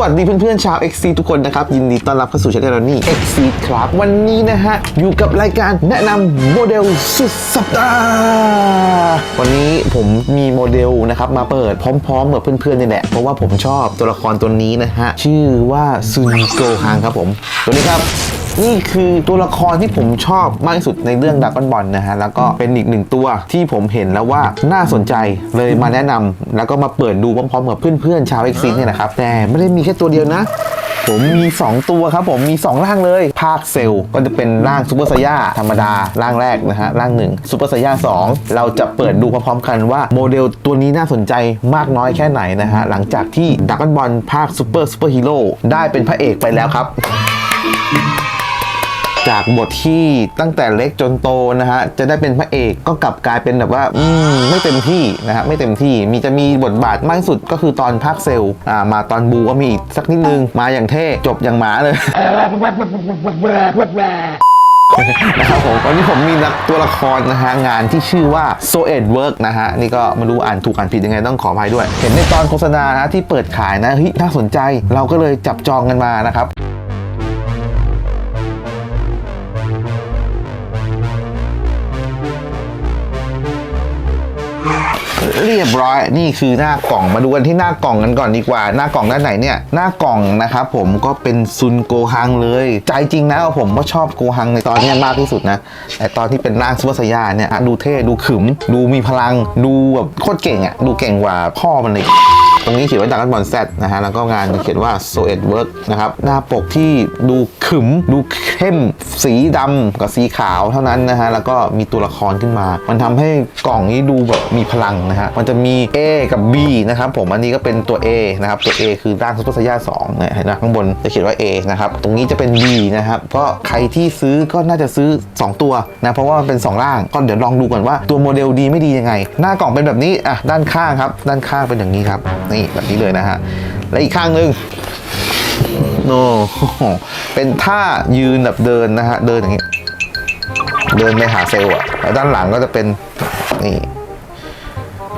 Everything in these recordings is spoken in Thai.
วัสดีเพื่อนๆชาว XC ทุกคนนะครับ ยินดีต้อนรับเข้าสู่ช่องนี่ XC ครับ วันนี้นะฮะ อยู่กับรายการแนะนำโมเดลสุดสัปดาห์วันนี้ผมมีโมเดลนะครับ มาเปิดพร้อมๆกับเพื่อนๆนี่แหละ เพราะว่าผมชอบตัวละครตัวนี้นะฮะ ชื่อว่าซุนโกฮังครับผม ตัวนี้ครับ นี่คือตัวละครที่ผมชอบมากที่สุดในเรื่องดัก o n บอลนะฮะ แล้วก็เป็นอีกหนึ่งตัวที่ผมเห็นแล้วว่าน่าสนใจเลยมาแนะนำแล้วก็มาเปิดดูพร้อมๆกับเพื่อนๆชาวเอ็กซิเนี่ยนะครับ แต่ไม่ได้มีแค่ตัวเดียวนะผมมี 2 ตัวครับผมมี 2 ร่างเลย ภาคเซลล์ก็จะเป็นร่างซูเปอร์ไซย่าธรรมดา ร่างแรกนะฮะ ร่างหนึ่งซูเปอร์ไซย่า2เราจะเปิดดูพร้อมๆกันว่าโมเดลตัวนี้น่าสนใจมากน้อยแค่ไหนนะฮะ หลังจากที่ดัก o n บอลภาคซูเปอร์ซูเปอร์ฮีโร่ได้เป็นพระเอกไปแล้วครับ จากบทที่ตั้งแต่เล็กจนโตนะฮะจะได้เป็นพระเอกก็กลับกลายเป็นแบบว่าอืมไม่เต็มที่นะฮะไม่เต็มที่มีจะมีบทบาทมากสุดก็คือตอนภาคเซลล์อ่ามาตอนบูก็มีอีกสักนิดนึงมาอย่างเท่จบอย่างหมาเลย นะครับผมวันนี้ผมมีนักตัวละครนะฮะงานที่ชื่อว่า so it work นะฮะนี่ก็ไม่รู้อ่านถูกอ่านผิดยังไงต้องขออภัยด้วย เห็นในตอนโฆษณานะที่เปิดขายนะเฮ้ยน่าสนใจ เราก็เลยจับจองกันมานะครับ รียบร้อยนี่คือหน้ากล่องมาดูกันที่หน้ากล่องกันก่อนดีกว่า หน้ากล่องด้านไหนเนี่ยหน้ากล่องนะครับผมก็เป็นซุนโกฮังเลย ใจจริงนะผมก็ชอบโกฮังในตอนนี้มากที่สุดนะแต่ตอนที่เป็นร่างซูเปอร์ไซย่าเนี่ยอะดูเท่ดูขึม ดูมีพลัง ดูแบบโคตรเก่งอะดูเก่งกว่าพ่อมันเลย ตรงนี้เขียนว่าดักกันบอลแซดนะฮะ แล้วก็งานเขียนว่า so it work นะครับ หน้าปกที่ดูขึม ดูเข้ม สีดำกับสีขาวเท่านั้นนะฮะ แล้วก็มีตัวละครขึ้นมา มันทำให้กล่องนี้ดูแบบมีพลังนะฮะ มันจะมี A กับ B นะครับผม อันนี้ก็เป็นตัว A นะครับ ตัว A คือร่างซุปเปอร์ไซย่า2เนี่ยเห็นไหมข้างบนจะเขียนว่า A นะครับ ตรงนี้จะเป็น B นะครับ ก็ใครที่ซื้อก็น่าจะซื้อ 2 ตัวนะ เพราะว่ามันเป็น 2 ร่าง ก็เดี๋ยวลองดูก่อนว่าตัวโมเดลดีไม่ดียังไง หน้ากล่องเป็นแบบนี้ อะ ด้านข้างครับ ด้านข้างเป็นอย่างนี้ครับนี่แบบนี้เลยนะฮะ และอีกข้างหนึ่งโนเป็นท่ายืนแบบเดินนะฮะ เดินอย่างนี้เดินไปหาเซลล์อะแล้วด้านหลังก็จะเป็นนี่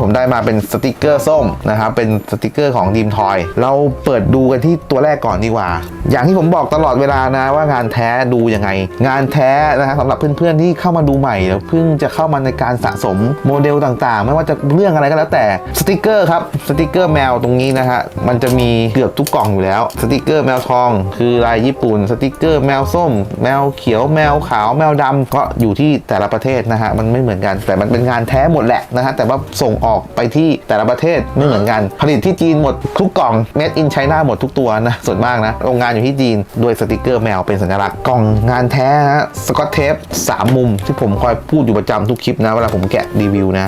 ผมได้มาเป็นสติกเกอร์ส้มนะครับ เป็นสติกเกอร์ของดีมทอย เราเปิดดูกันที่ตัวแรกก่อนดีกว่า อย่างที่ผมบอกตลอดเวลานะว่างานแท้ดูยังไง งานแท้นะฮะสำหรับเพื่อนๆที่เข้ามาดูใหม่แล้วเพิ่งจะเข้ามาในการสะสมโมเดลต่างๆ ไม่ว่าจะเรื่องอะไรก็แล้วแต่สติกเกอร์ครับสติกเกอร์แมวตรงนี้นะฮะมันจะมีเกือบทุกกล่องอยู่แล้วสติกเกอร์แมวทอง คือลายญี่ปุ่นสติกเกอร์แมวส้ม แมวเขียวแมวขาวแมวดำก็อยู่ที่แต่ละประเทศนะฮะมันไม่เหมือนกัน แต่มันเป็นงานแท้หมดแหละนะฮะแต่ว่าส่งออกไปที่แต่ละประเทศไม่เหมือนกัน ผลิตที่จีนหมดทุกกล่อง made in China หมดทุกตัวนะ ส่วนมากนะ โรงงานอยู่ที่จีนด้วยสติกเกอร์แมวเป็นสัญลักษณ์กล่องงานแท้ฮะสกอตเทป3มุมที่ผมคอยพูดอยู่ประจำทุกคลิปนะ เวลาผมแกะรีวิวนะ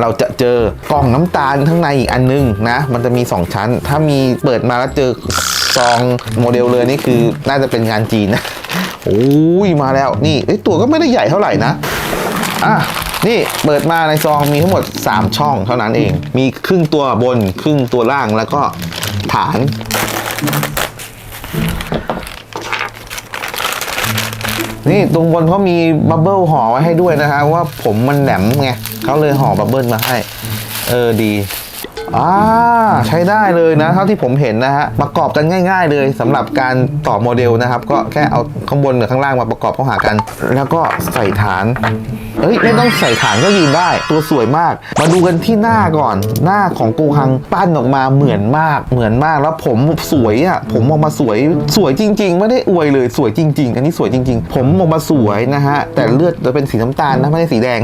เราจะเจอกล่องน้ำตาลข้างในอีกอันนึงนะ มันจะมี 2 ชั้น ถ้ามีเปิดมาแล้วเจอซองโมเดลเลยนี่คือน่าจะเป็นงานจีนนะ โอ้ยมาแล้วนี่ตัวก็ไม่ได้ใหญ่เท่าไหร่นะ อะ นี่เปิดมาในซองมีทั้งหมด 3 ช่องเท่านั้นเอง มีครึ่งตัวบนครึ่งตัวล่างแล้วก็ฐาน นี่ตรงบนเขามีบับเบิลห่อไว้ให้ด้วยนะฮะว่าผมมันแหลมไงเขาเลยห่อบับเบิลมาให้ เออดี อ่าใช้ได้เลยนะเท่าที่ผมเห็นนะฮะประกอบกันง่าย ๆ เลยสำหรับการต่อโมเดลนะครับ ก็แค่เอาข้างบนกับข้างล่างมาประกอบเข้าหากัน แล้วก็ใส่ฐานเอ้ยไม่ต้องใส่ฐานก็ยืนได้ตัวสวยมาก มาดูกันที่หน้าก่อน หน้าของกูฮังปั้นออกมาเหมือนมากเหมือนมากแล้วผมสวยอะผมออกมาสวยสวยจริง ๆ ไม่ได้อวยเลยสวยจริง ๆ อันนี้สวยจริง ๆ ผมออกมาสวยนะฮะแต่เลือดจะเป็นสีน้ำตาลนะไม่ได้สีแดง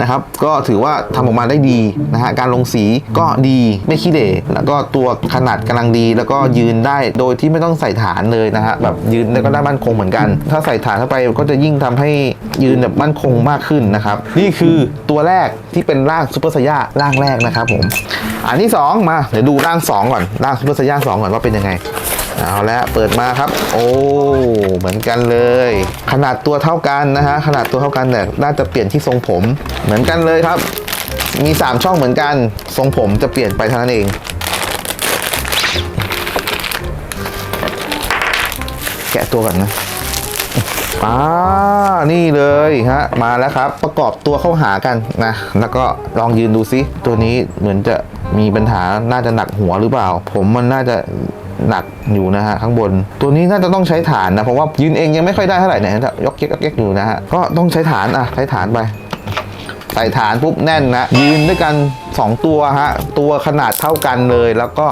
นะครับก็ถือว่าทำออกมาได้ดีนะฮะการลงสีก็ดีไม่ขี้เหร่แล้วก็ตัวขนาดกำลังดี แล้วก็ยืนได้โดยที่ไม่ต้องใส่ฐานเลยนะฮะแบบยืนได้วก็ได้มั่นคงเหมือนกัน ถ้าใส่ฐานเข้าไปก็จะยิ่งทำให้ยืนแบบมั่นคงมากขึ้นนะครับ นี่คือตัวแรกที่เป็นร่างซูเปอร์ไซย่าร่างแรกนะครับผมอันที่ 2 มาเดี๋ยวดูร่าง 2 ก่อนร่างซูเปอร์ไซย่า2ก่อนว่าเป็นยังไง เอาล้วเปิดมาครับ โอ้เหมือนกันเลย ขนาดตัวเท่ากันนะฮะขนาดตัวเท่ากันแต่น่าจะเปลี่ยนที่ทรงผมเหมือนกันเลยครับ มี 3 ช่องเหมือนกันทรงผมจะเปลี่ยนไปเท่านั้นเองแกะตัวก่อนนะอ่านี่เลยฮะ มาแล้วครับ ประกอบตัวเข้าหากันนะ แล้วก็ลองยืนดูซิ ตัวนี้เหมือนจะ มีปัญหาน่าจะหนักหัวหรือเปล่า ผมมันน่าจะหนักอยู่นะฮะข้างบน ตัวนี้น่าจะต้องใช้ฐานนะเพราะว่ายืนเองยังไม่ค่อยได้เท่าไหร่เนี่ยยกเก๊กยกเก๊กอยู่นะฮะก็ต้องใช้ฐานอะใช้ฐานไปใส่ฐานปุ๊บแน่นนะยืนด้วยกัน 2 ตัวฮะตัวขนาดเท่ากันเลยแล้วก็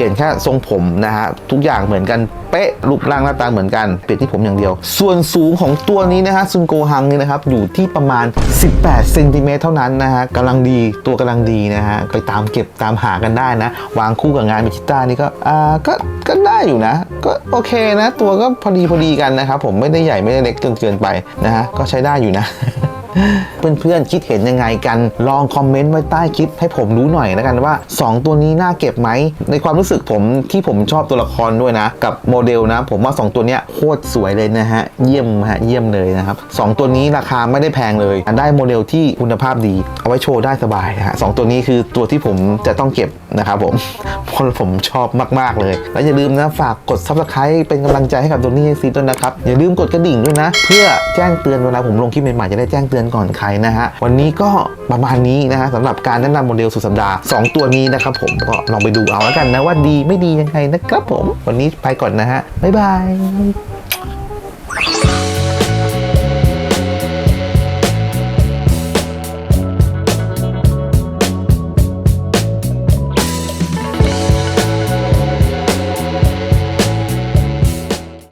ปลี่ยนแค่ทรงผมนะฮะทุกอย่างเหมือนกันเป๊ะรูปร่างหน้าตาเหมือนกันเปลี่ยนที่ผมอย่างเดียว ส่วนสูงของตัวนี้นะฮะซุนโกฮังนี่นะครับอยู่ที่ประมาณ 18เซนติเมตรเท่านั้นนะฮะกำลังดีตัวกำลังดีนะฮะไปตามเก็บตามหากันได้นะ วางคู่กับงานมิคิต้านี่ก็อ่าก็ก็ได้อยู่นะ ก็โอเคนะ ตัวก็พอดีพอดีกันนะครับผมไม่ได้ใหญ่ไม่ได้เล็กจนเกินไปนะฮะก็ใช้ได้อยู่นะ เพื่อนๆคิดเห็นยังไงกันลองคอมเมนต์ไว้ใต้คลิปให้ผมรู้หน่อยแล้วกันว่า 2 ตัวนี้น่าเก็บไหม ในความรู้สึกผมที่ผมชอบตัวละครด้วยนะ กับโมเดลนะ ผมว่า 2 ตัวเนี้ยโคตรสวยเลยนะฮะ เยี่ยมฮะเยี่ยมเลยนะครับ2ตัวนี้ราคาไม่ได้แพงเลย ได้โมเดลที่คุณภาพดี เอาไว้โชว์ได้สบายนะฮะสองตัวนี้คือตัวที่ผมจะต้องเก็บนะครับผมเพราะผมชอบมาก ๆ เลย แล้วอย่าลืมนะฝากกด subscribe เป็นกำลังใจให้กับโดนี่ซีด้วยนะครับอย่าลืมกดกระดิ่งด้วยนะ เพื่อแจ้งเตือนเวลาผมลงคลิปใหม่ๆจะได้แจ้งเตือนก่อนใครนะฮะ วันนี้ก็ประมาณนี้นะฮะสำหรับการแนะนำโมเดลสุดสัปดาห์ 2 ตัวนี้นะครับผมก็ลองไปดูเอาแล้วกันนะว่าดีไม่ดียังไงนะครับผม วันนี้ไปก่อนนะฮะบ๊ายบาย